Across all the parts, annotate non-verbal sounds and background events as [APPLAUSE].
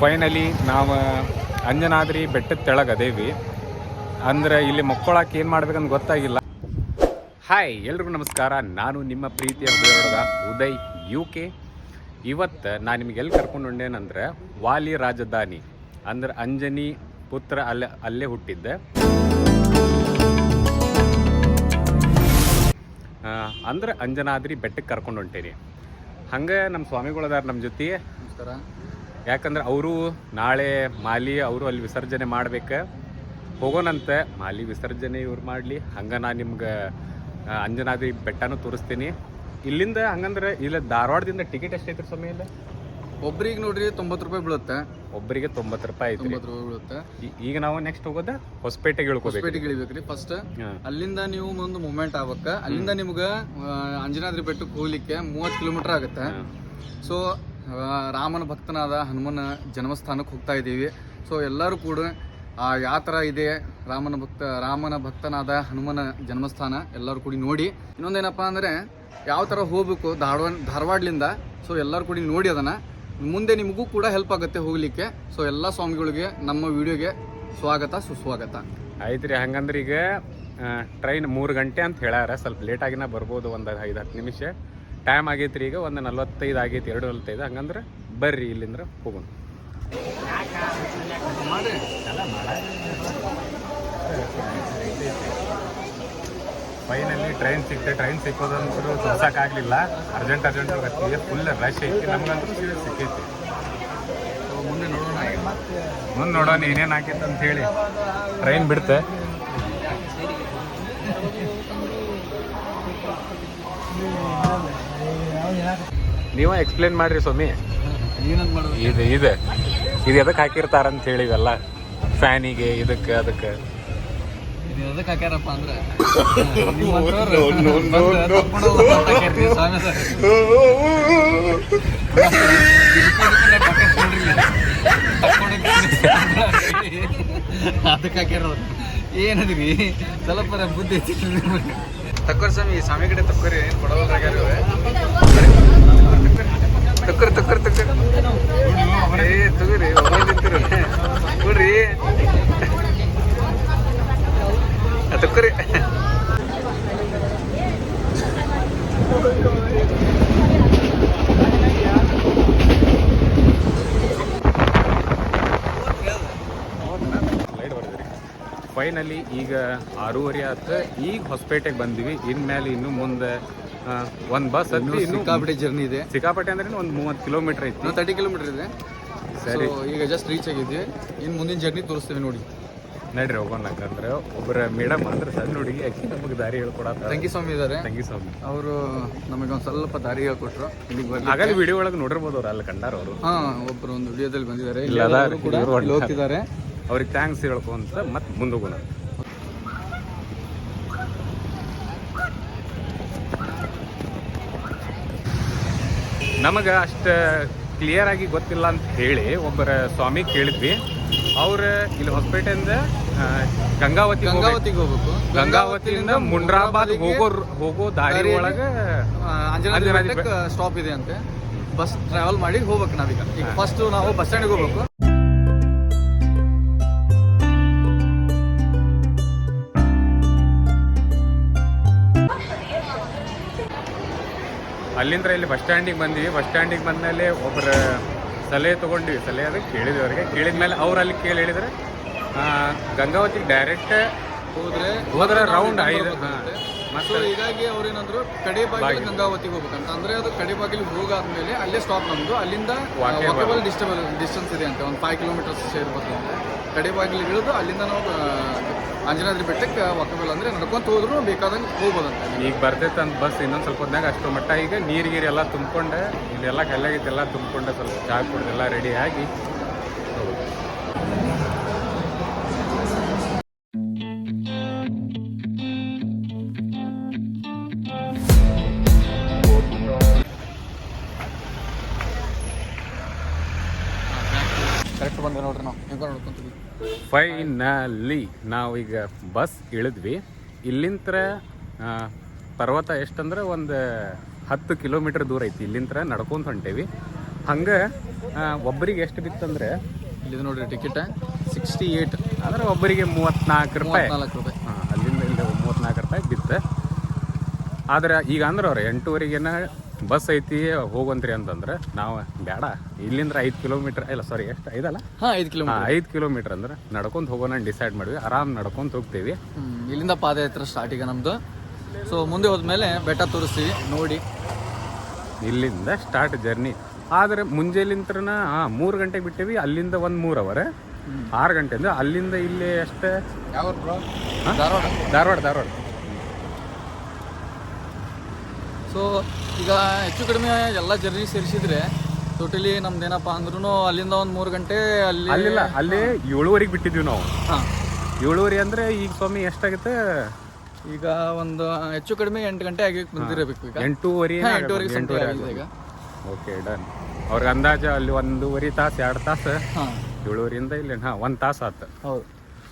Finally ನಾವು ಅಂಜನಾದ್ರಿ ಬೆಟ್ಟದ ತೆಳಗ ಅದೇವಿ. ಅಂದ್ರೆ ಇಲ್ಲಿ ಮಕ್ಕೊಳಕ್ಕೆ ಏನು ಮಾಡ್ಬೇಕಂತ ಗೊತ್ತಾಗಿಲ್ಲ. ಹಾಯ್ ಎಲ್ರಿಗೂ ನಮಸ್ಕಾರ. ನಾನು ನಿಮ್ಮ ಪ್ರೀತಿಯ ಹುಡುಗ ಉದಯ್ ಯು ಕೆ ಇವತ್ತು ನಾನು ನಿಮ್ಗೆ ಎಲ್ಲಿ ಕರ್ಕೊಂಡು ಹೊಂಡೇನಂದ್ರೆ ವಾಲಿ ರಾಜಧಾನಿ, ಅಂದ್ರೆ ಅಂಜನಿ ಪುತ್ರ ಅಲ್ಲೇ ಅಲ್ಲೇ ಹುಟ್ಟಿದ್ದೆ. ಅಂದ್ರೆ ಅಂಜನಾದ್ರಿ ಬೆಟ್ಟಕ್ಕೆ ಕರ್ಕೊಂಡು ಹೊಂಟೇನಿ. ಹಂಗೆ ನಮ್ಮ ಸ್ವಾಮಿಗಳದಾರ ನಮ್ಮ ಜೊತೆ. ನಮಸ್ಕಾರ. ಯಾಕಂದ್ರೆ ಅವರು ನಾಳೆ ಮಾಲಿ ಅವರು ಅಲ್ಲಿ ವಿಸರ್ಜನೆ ಮಾಡ್ಬೇಕು. ಹೋಗೋಣಂತೆ ಮಾಲಿ ವಿಸರ್ಜನೆ ಇವ್ರು ಮಾಡಲಿ. ಹಂಗೆ ನಾನು ನಿಮ್ಗೆ ಅಂಜನಾದ್ರಿ ಬೆಟ್ಟನೂ ತೋರಿಸ್ತೀನಿ. ಇಲ್ಲಿಂದ ಹಂಗಂದ್ರೆ ಇಲ್ಲ ಧಾರವಾಡದಿಂದ ಟಿಕೆಟ್ ಎಷ್ಟೈತ್ರಿ ಸಮಯ ಇಲ್ಲ? ಒಬ್ರಿಗೆ ನೋಡ್ರಿ ತೊಂಬತ್ತು ರೂಪಾಯಿ ಬೀಳುತ್ತೆ. ಒಬ್ಬರಿಗೆ ತೊಂಬತ್ತು ರೂಪಾಯಿ ಐತಿ ತೊಂಬತ್ತು ರೂಪಾಯಿ ಬೀಳುತ್ತೆ. ಈಗ ನಾವು ನೆಕ್ಸ್ಟ್ ಹೋಗೋದ ಹೊಸಪೇಟೆಗೆ ಇಳ್ಕೋಬೇಕು. ಹೊಸಪೇಟೆಗೆ ಇಳಿಬೇಕ್ರಿ ಫಸ್ಟ್ ಅಲ್ಲಿಂದ ನೀವು ಒಂದು ಮೂಮೆಂಟ್ ಆಗ್ಬೇಕ. ಅಲ್ಲಿಂದ ನಿಮ್ಗೆ ಅಂಜನಾದ್ರಿ ಬೆಟ್ಟಕ್ಕೆ ಹೋಗ್ಲಿಕ್ಕೆ ಮೂವತ್ತು ಕಿಲೋಮೀಟರ್ ಆಗುತ್ತೆ. ಸೊ ರಾಮನ ಭಕ್ತನಾದ ಹನುಮನ ಜನ್ಮಸ್ಥಾನಕ್ಕೆ ಹೋಗ್ತಾ ಇದ್ದೀವಿ. ಸೊ ಎಲ್ಲರೂ ಕೂಡ ಆ ಥರ ಇದೆ. ರಾಮನ ಭಕ್ತ, ರಾಮನ ಭಕ್ತನಾದ ಹನುಮನ ಜನ್ಮಸ್ಥಾನ ಎಲ್ಲರೂ ಕೂಡಿ ನೋಡಿ. ಇನ್ನೊಂದೇನಪ್ಪ ಅಂದರೆ, ಯಾವ ಥರ ಹೋಗ್ಬೇಕು ಧಾರವಾಡ ಧಾರವಾಡಲಿಂದ ಸೊ ಎಲ್ಲರೂ ಕೂಡಿ ನೋಡಿ ಅದನ್ನು. ಮುಂದೆ ನಿಮಗೂ ಕೂಡ ಹೆಲ್ಪ್ ಆಗುತ್ತೆ ಹೋಗಲಿಕ್ಕೆ. ಸೊ ಎಲ್ಲ ಸ್ವಾಮಿಗಳಿಗೆ ನಮ್ಮ ವಿಡಿಯೋಗೆ ಸ್ವಾಗತ, ಸುಸ್ವಾಗತ. ಆಯ್ತು ರೀ ಹಂಗಂದ್ರೆ ಈಗ ಟ್ರೈನ್ ಮೂರು ಗಂಟೆ ಅಂತ ಹೇಳ್ಯಾರ. ಸ್ವಲ್ಪ ಲೇಟ್ ಆಗಿನ ಬರ್ಬೋದು ಒಂದು ಐದು ಹತ್ತು ನಿಮಿಷ. ಟೈಮ್ ಆಗೈತ್ರಿ ಈಗ ಒಂದು ನಲ್ವತ್ತೈದು ಆಗೈತಿ ಎರಡು ನಲ್ವತ್ತೈದು. ಹಂಗಂದ್ರೆ ಬರ್ರಿ ಇಲ್ಲಿಂದ್ರ ಹೋಗೋಣ. ಫೈನಲ್ಲಿ ಟ್ರೈನ್ ಸಿಕ್ತೆ ಟ್ರೈನ್ ಸಿಕ್ಕೋದಂತೂ ತೋರ್ಸಕ್ಕಾಗಲಿಲ್ಲ ಅರ್ಜೆಂಟ್ ಅರ್ಜೆಂಟ್ ಹೋಗತ್ತೀವಿ. ಫುಲ್ ರಶ್ ಐತಿ. ನಮ್ಗಂತೂ ಸೀರಿಯಸ್ ಸಿಕ್ಕೈತಿ. ಮುಂದೆ ನೋಡೋಣ ಮುಂದೆ ನೋಡೋಣ ಏನೇನು ಹಾಕಿತ್ತು ಅಂತ ಹೇಳಿ. ಟ್ರೈನ್ ಬಿಡುತ್ತೆ ನೀವು ಎಕ್ಸ್ಪ್ಲೇನ್ ಮಾಡ್ರಿ ಸ್ವಾಮಿ. ಇದೆ ಇದೆ. ಇದು ಎದಕ್ಕೆ ಹಾಕಿರ್ತಾರ ಅಂತ ಹೇಳಿ ಇವೆಲ್ಲ ಫ್ಯಾನಿಗೆ ಇದಕ್ಕೆ ಅದಕ್ಕೆ. ಎದಕ್ಕೆ ಹಾಕ್ಯಾರಪ್ಪ ಅಂದ್ರೆ. [LAUGHS] ಅದಕ್ಕೆ ಹಾಕ್ಯಾರ. ಏನದ್ರಿ? ಸ್ವಲ್ಪ ಬುದ್ಧಿ ತಕ್ಕೋರಿ ಸ್ವಾಮಿ ಈ ಸ್ವಾಮಿ ಕಡೆ ತಕ್ಕರಿ, ಏನು ಕೊಡೋಲ್ಲ ತಕ್ಕರ್ ತಕ್ಕರ್, ತಕ್ಕೋರಿ. ಏ, ತಗೋರಿ ಒಬ್ಬರು ನಿಂತಿರು ಕೊಡ್ರಿ ತಕ್ಕೋರಿ. ಫೈನಲಿ ಈಗ ಆರೂವರೆ ಆತ. ಈಗ ಹೊಸಪೇಟೆಗೆ ಬಂದ್ವಿ. ಇನ್ಮೇಲೆ ಇನ್ನು ಮುಂದೆ ಒಂದು ಬಸ್ ಹತ್ತಿ ಸಿಕ್ಕಾಪಟ್ಟೆ ಜರ್ನಿ ಇದೆ. ಸಿಕ್ಕಾಪಟ್ಟೆ ಅಂದ್ರೆ ಒಂದು ಮೂವತ್ತು ಕಿಲೋಮೀಟರ್ ಐತಿ. ತರ್ಟಿ ಕಿಲೋಮೀಟರ್ ಇದೆ. ಸರಿ. ಈಗ ಜಸ್ಟ್ ರೀಚ್ ಆಗಿದ್ವಿ. ಇನ್ನು ಮುಂದಿನ ಜರ್ನಿ ತೋರಿಸ್ತೇವೆ ನೋಡಿ. ನಡ್ರಿ ಹೋಗೋಣ. ಯಾಕಂದ್ರೆ ಒಬ್ಬರ ಮೇಡಮ್ ಅಂದ್ರೆ ಸಣ್ಣ ಹುಡುಗಿ. ಅಕ್ಕಿ ನಮಗೆ ದಾರಿ ಹೇಳ್ಕೊಡತ್ತ ತಂಗಿ ಸ್ವಾಮಿ ಇದ್ದಾರೆ ತಂಗಿ ಸ್ವಾಮಿ. ಅವರು ನಮಗೆ ಒಂದು ಸ್ವಲ್ಪ ದಾರಿ ಹೇಳ್ಕೊಟ್ರು. ಇಲ್ಲಿಗೆ ವಿಡಿಯೋ ಒಳಗೆ ನೋಡಿರ್ಬೋದು ಅವ್ರು ಅಲ್ಲಿ ಕಂಡಾರ ಅವರು. ಹಾ ಒಬ್ಬರು ಒಂದು ವಿಡಿಯೋದಲ್ಲಿ ಬಂದಿದ್ದಾರೆ. ಹೋಗ್ತಿದ್ದಾರೆ. ಅವ್ರಿಗೆ ಥ್ಯಾಂಕ್ಸ್ ಹೇಳ್ಕೊಂತ ಮತ್ತೆ ಮುಂದೆ ಹೋಗೋಣ. ನಮಗೆ ಅಷ್ಟು ಕ್ಲಿಯರ್ ಆಗಿ ಗೊತ್ತಿಲ್ಲ ಅಂತ ಹೇಳಿ ಒಬ್ಬರ ಸ್ವಾಮಿ ಕೇಳಿದ್ವಿ. ಅವ್ರ ಇಲ್ಲಿ ಹೊಸಪೇಟೆಯಿಂದ ಗಂಗಾವತಿ. ಗಂಗಾವತಿಗೆ ಹೋಗ್ಬೇಕು. ಗಂಗಾವತಿಯಿಂದ ಮುಂಡ್ರಾಬಾದ್ ಹೋಗೋ ಹೋಗೋ ದಾರಿ ಒಳಗೆ ಅಂಜನಾದ್ರಿ ಸ್ಟಾಪ್ ಇದೆ ಅಂತೆ. ಬಸ್ ಟ್ರಾವೆಲ್ ಮಾಡಿ ಹೋಗ್ಬೇಕು ನಾವೀಗ. ಈಗ ಫಸ್ಟ್ ನಾವು ಬಸ್ ಸ್ಟ್ಯಾಂಡಿಗೆ ಹೋಗ್ಬೇಕು. ಅಲ್ಲಿಂದ ಇಲ್ಲಿ ಬಸ್ ಸ್ಟ್ಯಾಂಡಿಗೆ ಬಂದಿವಿ. ಬಸ್ ಸ್ಟ್ಯಾಂಡಿಗೆ ಬಂದಮೇಲೆ ಒಬ್ಬರ ಸಲಹೆ ತೊಗೊಂಡಿವಿ. ಸಲಹೆ ಅದು ಕೇಳಿದ್ವಿ ಅವ್ರಿಗೆ. ಕೇಳಿದ ಮೇಲೆ ಅವ್ರು ಅಲ್ಲಿ ಕೇಳಿ ಹೇಳಿದ್ರೆ ಗಂಗಾವತಿಗೆ ಡೈರೆಕ್ಟ್ ಹೋದ್ರೆ ಹೋದ್ರೆ ರೌಂಡ್ ಐದು. ಮತ್ತು ಹೀಗಾಗಿ ಅವ್ರೇನಂದ್ರು ಕಡೆ ಬಾಗಿಲು ಗಂಗಾವತಿಗೆ ಹೋಗ್ಬೇಕಂತ. ಅಂದ್ರೆ ಅದು ಕಡೆ ಬಾಗಿಲು ಹೋಗಾದ್ಮೇಲೆ ಅಲ್ಲೇ ಸ್ಟಾಪ್ ನಮ್ದು. ಅಲ್ಲಿಂದ ವಾಕೇಬಲ್ ಡಿಸ್ಟಬಲ್ ಡಿಸ್ಟೆನ್ಸ್ ಇದೆ ಅಂತ. ಒಂದು ಫೈವ್ ಕಿಲೋಮೀಟರ್ಸ್ ಸೇರ್ಬೋದು ಕಡೆ ಬಾಗಿಲು ಇಳಿದು ಅಲ್ಲಿಂದ ನಾವು ಅಂಜನಾದ್ರಿ ಬೆಟ್ಟಕ್ಕೆ ವಾಕಬಲ್ ಅಂದ್ರೆ ನಡ್ಕೊಂತ ಹೋದ್ರು ಬೇಕಾದಂಗೆ ಹೋಗ್ಬೋದಂತ. ಈಗ ಬರ್ತೈತೆ ಅಂತ ಬಸ್ ಇನ್ನೊಂದು ಸ್ವಲ್ಪ ಹೊತ್ನಾಗ ಅಷ್ಟು ಮಟ್ಟ. ಈಗ ನೀರು ಗೀರು ಎಲ್ಲ ತುಂಬಿಕೊಂಡೆ, ಇಲ್ಲೆಲ್ಲ ಕಲ್ಲಾಗಿತ್ತು, ಎಲ್ಲ ತುಂಬಿಕೊಂಡೆ, ಸ್ವಲ್ಪ ಚಹಾ ಕುಡ್ದು ಎಲ್ಲ ರೆಡಿ ಆಗಿ ಫೈನಲಿ ನಾವು ಈಗ ಬಸ್ ಇಳಿದ್ವಿ. ಇಲ್ಲಿಂತ್ರ ಪರ್ವತ ಎಷ್ಟಂದ್ರೆ ಒಂದು ಹತ್ತು ಕಿಲೋಮೀಟ್ರ್ ದೂರ ಐತಿ. ಇಲ್ಲಿಂದ ನಡ್ಕೊಂತ ಹೊಂಟೇವಿ. ಹಂಗೆ ಒಬ್ಬರಿಗೆ ಎಷ್ಟು ಬಿತ್ತಂದ್ರೆ ಇಲ್ಲಿ ನೋಡ್ರಿ ಟಿಕೆಟ್ ಸಿಕ್ಸ್ಟಿ ಏಟ್ ಅಂದ್ರೆ ಒಬ್ಬರಿಗೆ ಮೂವತ್ನಾಲ್ಕು ರೂಪಾಯಿ. ಮೂವತ್ನಾಲ್ಕು ರೂಪಾಯಿ. ಹಾ, ಅಲ್ಲಿಂದ ಇಲ್ಲಿ ಮೂವತ್ನಾಲ್ಕು ರೂಪಾಯಿ ಬಿತ್ತು. ಆದ್ರೆ ಈಗ ಅಂದ್ರೆ ಅವ್ರು ಎಂಟೂವರೆಗೇನ ಬಸ್ ಐತಿ ಹೋಗಂತ್ರಿ ಅಂತಂದ್ರೆ ನಾವು ಬೇಡ ಇಲ್ಲಿಂದ್ರ ಐದು ಕಿಲೋಮೀಟರ್ ಇಲ್ಲ ಸಾರಿ ಎಷ್ಟು? ಐದಲ್ಲ? ಹಾಂ ಐದು ಕಿಲೋಮೀಟರ್. ಐದು ಕಿಲೋಮೀಟ್ರ್ ಅಂದ್ರೆ ನಡ್ಕೊಂತ ಹೋಗೋಣ ಡಿಸೈಡ್ ಮಾಡಿವಿ ಆರಾಮ್ ನಡ್ಕೊಂತ ಹೋಗ್ತೀವಿ. ಇಲ್ಲಿಂದ ಪಾದಯಾತ್ರೆ ಸ್ಟಾರ್ಟ್ ಈಗ ನಮ್ದು. ಸೊ ಮುಂದೆ ಹೋದ್ಮೇಲೆ ಬೆಟ್ಟ ತೋರಿಸ್ತೀವಿ ನೋಡಿ. ಇಲ್ಲಿಂದ ಸ್ಟಾರ್ಟ್ ಜರ್ನಿ ಆದ್ರೆ ಮುಂಜಾನಿಂತ್ರನ ಹಾಂ ಮೂರು ಗಂಟೆಗೆ ಬಿಟ್ಟೇವಿ ಅಲ್ಲಿಂದ ಒಂದು ಮೂರು ಅವರ್ ಆರು ಗಂಟೆಯಿಂದ ಅಲ್ಲಿಂದ ಇಲ್ಲಿ ಅಷ್ಟೇ? ಯಾವ ಧಾರವಾಡ. ಧಾರವಾಡ ಧಾರವಾಡ. ಸೊ ಈಗ ಹೆಚ್ಚು ಕಡಿಮೆ ಎಲ್ಲ ಜರ್ನಿ ಸೇರಿಸಿದ್ರೆ ಟೋಟಲಿ ನಮ್ದು ಏನಪ್ಪ ಅಂದ್ರೂ ಅಲ್ಲಿಂದ ಒಂದು ಮೂರು ಗಂಟೆ ಅಲ್ಲಿ ಅಲ್ಲಿಲ್ಲ ಅಲ್ಲಿ ಏಳುವರೆಗೆ ಬಿಟ್ಟಿದ್ವಿ ನಾವು. ಹಾಂ. ಏಳುವರೆ ಅಂದರೆ ಈಗ ಸ್ವಾಮಿ ಎಷ್ಟಾಗುತ್ತೆ? ಈಗ ಒಂದು ಹೆಚ್ಚು ಕಡಿಮೆ ಎಂಟು ಗಂಟೆ ಆಗಿ ಬಂದಿರಬೇಕು ಈಗ. ಎಂಟೂವರೆ ಎಂಟೂವರೆಗೆ ಸೆಂಟೂರಿ ಆಗಿದೆ ಈಗ. ಓಕೆ ಡನ್ ಅವ್ರಿಗೆ ಅಂದಾಜು ಅಲ್ಲಿ ಒಂದೂವರೆ ತಾಸು ಎರಡು ತಾಸು ಹಾಂ. ಏಳುವರೆಯಿಂದ ಇಲ್ಲಿ ಹಾಂ ಒಂದು ತಾಸು ಆತು. ಹೌದು.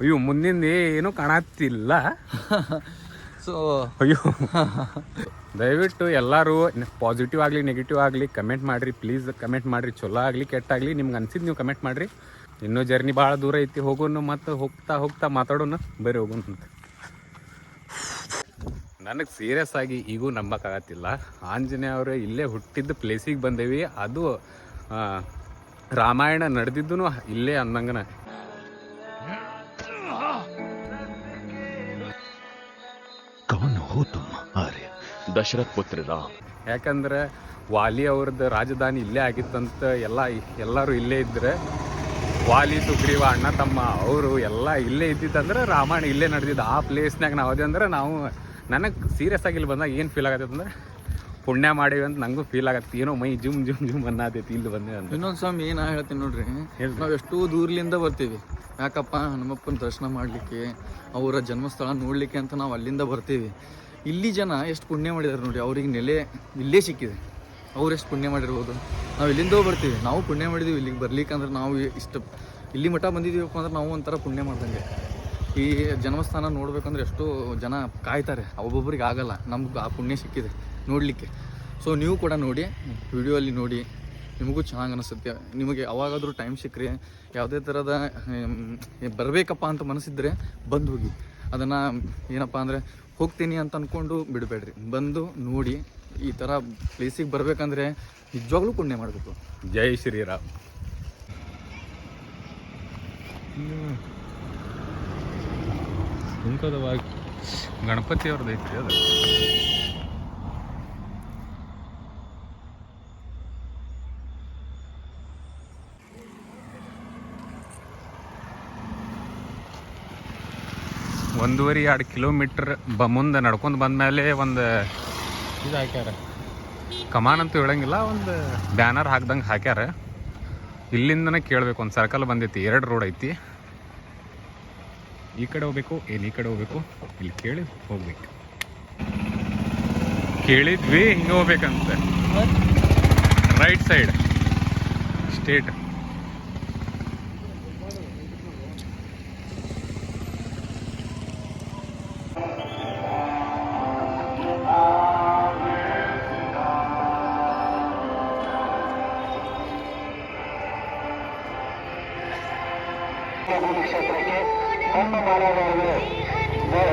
ಅಯ್ಯೋ ಮುಂದಿನ ಏನು ಕಾಣತ್ತಿಲ್ಲ. [LAUGHS] ಸೊ ಅಯ್ಯೋ. [LAUGHS] ದಯವಿಟ್ಟು ಎಲ್ಲರೂ ಪಾಸಿಟಿವ್ ಆಗಲಿ ನೆಗೆಟಿವ್ ಆಗಲಿ ಕಮೆಂಟ್ ಮಾಡಿರಿ ಪ್ಲೀಸ್ ಕಮೆಂಟ್ ಮಾಡಿರಿ. ಚಲೋ ಆಗಲಿ ಕೆಟ್ಟಾಗಲಿ ನಿಮ್ಗೆ ಅನ್ಸಿದ್ದು ನೀವು ಕಮೆಂಟ್ ಮಾಡಿರಿ. ಇನ್ನೂ ಜರ್ನಿ ಭಾಳ ದೂರ ಐತಿ ಹೋಗೋನು ಮತ್ತು ಹೋಗ್ತಾ ಹೋಗ್ತಾ ಮಾತಾಡೋಣ ಬರೀ ಹೋಗೋಣ ಅಂತ. ನನಗೆ ಸೀರಿಯಸ್ ಆಗಿ ಈಗೂ ನಂಬಕ್ಕಾಗತ್ತಿಲ್ಲ. ಆಂಜನೇಯ ಅವರು ಇಲ್ಲೇ ಹುಟ್ಟಿದ್ದ ಪ್ಲೇಸಿಗೆ ಬಂದೇವಿ. ಅದು ರಾಮಾಯಣ ನಡೆದಿದ್ದು ಇಲ್ಲೇ ಅಂದಂಗನ. हो तुम आर्य दशरथ पुत्र राम ಯಾಕಂದ್ರೆ ವಾಲಿ ಅವ್ರದ್ದು ರಾಜಧಾನಿ ಇಲ್ಲೇ ಆಗಿತ್ತಂತ ಎಲ್ಲ ಎಲ್ಲರೂ ಇಲ್ಲೇ ಇದ್ರೆ ವಾಲಿ ಸುಗ್ರೀವ ಅಣ್ಣ ತಮ್ಮ ಅವರು ಎಲ್ಲ ಇಲ್ಲೇ ಇದ್ದಿತ್ತಂದ್ರೆ ರಾಮಾಯಣ ಇಲ್ಲೇ ನಡೆದಿದ್ದು ಆ ಪ್ಲೇಸ್ನಾಗ ನಾವು ಅದೇ ಅಂದ್ರೆ ನಾವು ನನಗೆ ಸೀರಿಯಸ್ ಆಗಿ ಇಲ್ಲಿ ಬಂದಾಗ ಏನು ಫೀಲ್ ಆಗತ್ತೆ ಅಂದ್ರೆ ಪುಣ್ಯ ಮಾಡೀವಿ ಅಂತ ನಂಗೂ ಫೀಲ್ ಆಗತ್ತೆ ಏನೋ ಮೈ ಜುಮ್ ಜುಮ್ ಜುಮ್ ಅನ್ನತೈತಿ ಇಲ್ಲಿ ಬಂದೆ ಅಂತ ಇನ್ನೊಂದು ಸ್ವಾಮಿ ಏನು ಹೇಳ್ತೀನಿ ನೋಡ್ರಿ ಹೇಳ್ರಿ. ನಾವು ಎಷ್ಟೋ ದೂರ್ಲಿಂದ ಬರ್ತೀವಿ ಯಾಕಪ್ಪ ಹನುಮಪ್ಪನ ದರ್ಶನ ಮಾಡಲಿಕ್ಕೆ ಅವರ ಜನ್ಮಸ್ಥಳ ನೋಡಲಿಕ್ಕೆ ಅಂತ ನಾವು ಅಲ್ಲಿಂದ ಬರ್ತೀವಿ ಇಲ್ಲಿ ಜನ ಎಷ್ಟು ಪುಣ್ಯ ಮಾಡಿದ್ದಾರೆ ನೋಡಿ, ಅವ್ರಿಗೆ ನೆಲೆ ಇಲ್ಲೇ ಸಿಕ್ಕಿದೆ. ಅವ್ರು ಎಷ್ಟು ಪುಣ್ಯ ಮಾಡಿರ್ಬೋದು. ನಾವು ಇಲ್ಲಿಂದೋ ಬರ್ತೀವಿ ನಾವು ಪುಣ್ಯ ಮಾಡಿದ್ದೀವಿ ಇಲ್ಲಿಗೆ ಬರ್ಲಿಕ್ಕಂದ್ರೆ ನಾವು ಇಷ್ಟು, ಇಲ್ಲಿ ಮಠ ಬಂದಿದ್ದೀವಪ್ಪ ಅಂದ್ರೆ ನಾವು ಒಂಥರ ಪುಣ್ಯ ಮಾಡ್ದಂಗೆ. ಈ ಜನ್ಮಸ್ಥಾನ ನೋಡ್ಬೇಕಂದ್ರೆ ಎಷ್ಟೋ ಜನ ಕಾಯ್ತಾರೆ. ಒಬ್ಬೊಬ್ಬರಿಗೆ ಆಗಲ್ಲ, ನಮ್ಗೆ ಆ ಪುಣ್ಯ ಸಿಕ್ಕಿದೆ ನೋಡಲಿಕ್ಕೆ. ಸೊ ನೀವು ಕೂಡ ನೋಡಿ ವಿಡಿಯೋ ನೋಡಿ, ನಿಮಗೂ ಚೆನ್ನಾಗಿ ಅನಿಸುತ್ತೆ. ನಿಮಗೆ ಯಾವಾಗಾದರೂ ಟೈಮ್ ಸಿಕ್ಕರೆ, ಯಾವುದೇ ಥರದ ಬರಬೇಕಪ್ಪ ಅಂತ ಮನಸ್ಸಿದ್ರೆ ಬಂದು ಹೋಗಿ. ಅದನ್ನು ಏನಪ್ಪ ಅಂದರೆ ಹೋಗ್ತೀನಿ ಅಂತ ಅಂದ್ಕೊಂಡು ಬಿಡಬೇಡ್ರಿ. ಬಂದು ನೋಡಿ ಈ ಥರ ಪ್ಲೇಸಿಗೆ ಬರಬೇಕಂದ್ರೆ ನಿಜವಾಗ್ಲೂ ಪುಣ್ಯ ಮಾಡಬೇಕು. ಜೈ ಶ್ರೀರಾಮ್. ಸುಂಕದವಾಗಿ ಗಣಪತಿಯವ್ರದ್ದು ಐತಿ ಐತ್ರಿ ಅದು. ಒಂದೂವರೆ ಎರಡು ಕಿಲೋಮೀಟ್ರ್ ಬ ಮುಂದೆ ನಡ್ಕೊಂಡು ಬಂದಮೇಲೆ ಒಂದು ಇದು ಹಾಕ್ಯಾರ. ಕಮಾನ್ ಅಂತೂ ಹೇಳಂಗಿಲ್ಲ ಒಂದು ಬ್ಯಾನರ್ ಹಾಕ್ದಂಗೆ ಹಾಕ್ಯಾರ. ಇಲ್ಲಿಂದನೇ ಕೇಳಬೇಕು ಒಂದು ಸರ್ಕಲ್ ಬಂದೈತಿ ಎರಡು ರೋಡ್ ಐತಿ. ಈ ಕಡೆ ಹೋಗ್ಬೇಕು ಏನು ಈ ಕಡೆ ಹೋಗ್ಬೇಕು ಇಲ್ಲಿ ಕೇಳಿ ಹೋಗ್ಬೇಕು. ಕೇಳಿದ್ವಿ ಹಿಂಗೆ ಹೋಗ್ಬೇಕಂತ. ರೈಟ್ ಸೈಡ್ ಸ್ಟೇಟ್ ಕ್ಷೇತ್ರಕ್ಕೆ ನಮ್ಮ ಮಾನವರಿಗೆ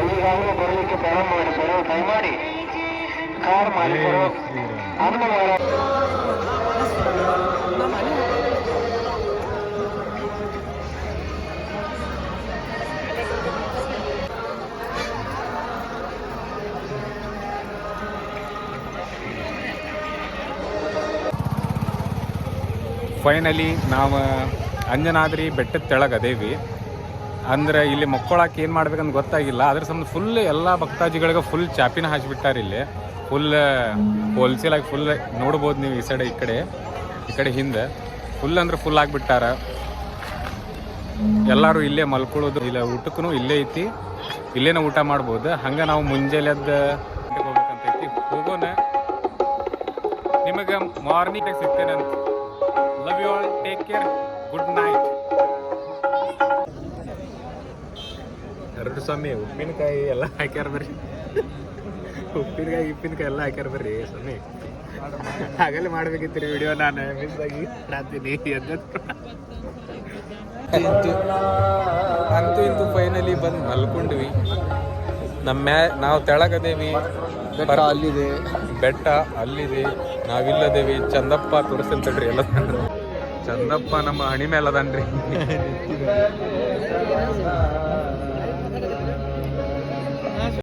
ಈಗಾಗಲೇ ಬರಲಿಕ್ಕೆ ಪ್ರಾರಂಭ ಮಾಡಿದ್ದಾರೆ ದಯಮಾಡಿ ಕಾರ್ ಮಾಲೀಕರು ಹನುಮ ಮಾರಾಟ ಫೈನಲಿ ನಾವು ಅಂಜನಾದ್ರಿ ಬೆಟ್ಟದ ತೆಳಗ ದೇವಿ ಅಂದ್ರೆ ಇಲ್ಲಿ ಮಕ್ಕಳಕ್ಕೆ ಏನು ಮಾಡ್ಬೇಕಂತ ಗೊತ್ತಾಗಿಲ್ಲ. ಅದ್ರ ಸಂಬಂಧ ಫುಲ್ ಎಲ್ಲ ಭಕ್ತಾಜಿಗಳಿಗೆ ಫುಲ್ ಚಾಪಿನ ಹಾಕಿಬಿಟ್ಟಾರ ಇಲ್ಲಿ. ಫುಲ್ ಹೋಲ್ಸೇಲ್ ಆಗಿ ಫುಲ್ ನೋಡ್ಬೋದು ನೀವು ಈ ಸೈಡ್ ಈ ಕಡೆ ಈ ಕಡೆ ಹಿಂದೆ. ಫುಲ್ ಅಂದ್ರೆ ಫುಲ್ ಆಗಿಬಿಟ್ಟಾರ. ಎಲ್ಲರೂ ಇಲ್ಲೇ ಮಲ್ಕೊಳ್ಳೋದು. ಇಲ್ಲ, ಊಟಕ್ಕೂ ಇಲ್ಲೇ ಐತಿ. ಇಲ್ಲೇನ ಊಟ ಮಾಡ್ಬೋದು. ಹಂಗೆ ನಾವು ಮುಂಜಾನೆ ಎದ್ದು ಹೋಗ್ಬೇಕಂತ ಐತಿ. ಹೋಗೋಣ. ನಿಮಗೆ ಮಾರ್ನಿಂಗ್ ಸಿಗ್ತೇನೆ ಅಂತ. Love you all take care good night ಎರಡು ಸ್ವಾಮಿ ಉಪ್ಪಿನಕಾಯಿ ಎಲ್ಲ ಹಾಕ್ಯಾರ ಬರ್ರಿ. ಉಪ್ಪಿನಕಾಯಿ ಉಪ್ಪಿನಕಾಯಿ ಎಲ್ಲ ಹಾಕ್ಯಾರ ಬರ್ರಿ ಸ್ವಾಮಿ. ಆಗಲೇ ಮಾಡ್ಬೇಕಿತ್ತು ರೀ ವಿಡಿಯೋ ನಾನು ಮಿಸ್ ಆಗಿ ಮಾಡ್ತೀನಿ ಅಂತೂ ಇಂತೂ ಫೈನಲಿ ಬಂದು ಮಲ್ಕೊಂಡ್ವಿ. ನಮ್ಮ ಮ್ಯಾ ನಾವು ತೆಳಗದೇವಿ. ಬೆಟ್ಟ ಅಲ್ಲಿದೆ. ಬೆಟ್ಟ ಅಲ್ಲಿದೆ. ನಾವಿಲ್ಲದೇವಿ ಚಂದಪ್ಪ ತೋರಿಸ್ತೇನ್ರಿ ಎಲ್ಲ. ಚಂದಪ್ಪ ನಮ್ಮ ಹಣಿ ಮೇಲೆ ಅದನ್ರಿ. [LAUGHS]